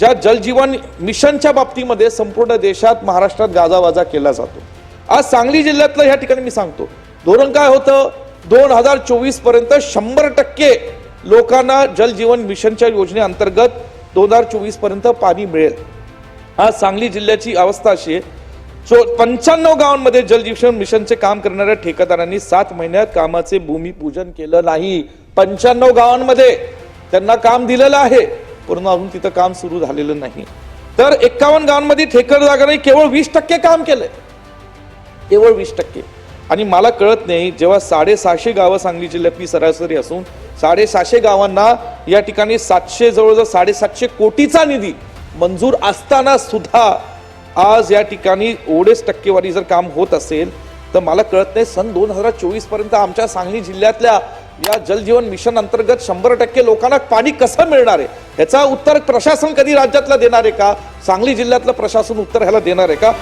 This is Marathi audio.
ज्या जलजीवन मिशनच्या बाबतीमध्ये संपूर्ण देशात महाराष्ट्रात गाजावाजा केला जातो. आज सांगली जिल्ह्यातलं ह्या ठिकाणी मी सांगतो. धोरण काय होतं? दोन हजार चोवीसपर्यंत शंभर टक्के लोकांना जलजीवन मिशनच्या योजनेअंतर्गत दोन हजार चोवीसपर्यंत पाणी मिळेल. आज सांगली जिल्ह्याची अवस्था अशी आहे. पंच्याण्णव गावांमध्ये जलजीवन मिशनचे काम करणाऱ्या ठेकेदारांनी सात महिन्यात कामाचे भूमिपूजन केलं नाही. पंच्याण्णव गावांमध्ये त्यांना काम दिलेलं आहे. परंतु अजून तिथं काम सुरू झालेलं नाही. तर एक्कावन्न गावांमध्ये ठेकर जागाने केवळ वीस टक्के काम केलंय. केवळ वीस टक्के. आणि मला कळत नाही जेव्हा साडेसहाशे गावं सांगली जिल्ह्यातली सरासरी असून साडेसहाशे गावांना या ठिकाणी सातशे जवळजवळ साडेसातशे कोटीचा निधी मंजूर असताना सुद्धा आज या ठिकाणी ओढेच टक्केवारी जर काम होत असेल तर मला कळत नाही सन दोन हजार चोवीसपर्यंत आमच्या सांगली जिल्ह्यातल्या या जलजीवन मिशन अंतर्गत शंभर टक्के लोकांना पाणी कसं मिळणार आहे? ह्याचा उत्तर प्रशासन कधी राज्यातलं देणार आहे का? सांगली जिल्ह्यातलं प्रशासन उत्तर ह्याला देणार आहे का?